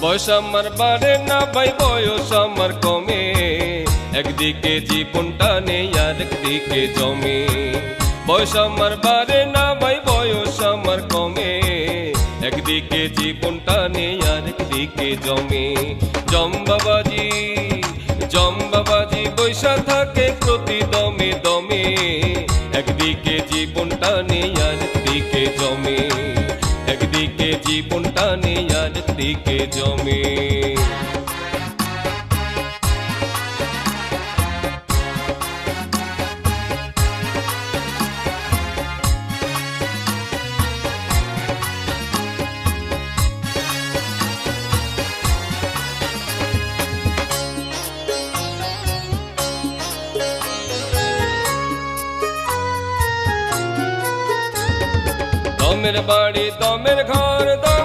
বয়স আমার বাড়ে না ভাই, বয়স আমার কমে। একদিকে জীবনটা নেই আর একদিকে জমে। বয়স আমার বাড়ে না ভাই, বয়স আমার কমে। একদিকে জীবনটা নেই আর একদিকে জমে। জম বাবাজি জম বাবাজি, বৈশা থাকে প্রতি দমে। দমে একদিকে জীবনটা নেই আর একদিকে জমে। জীবনটা নেই আর দিকে জমে। দমের বাড়ি দমের ঘর দম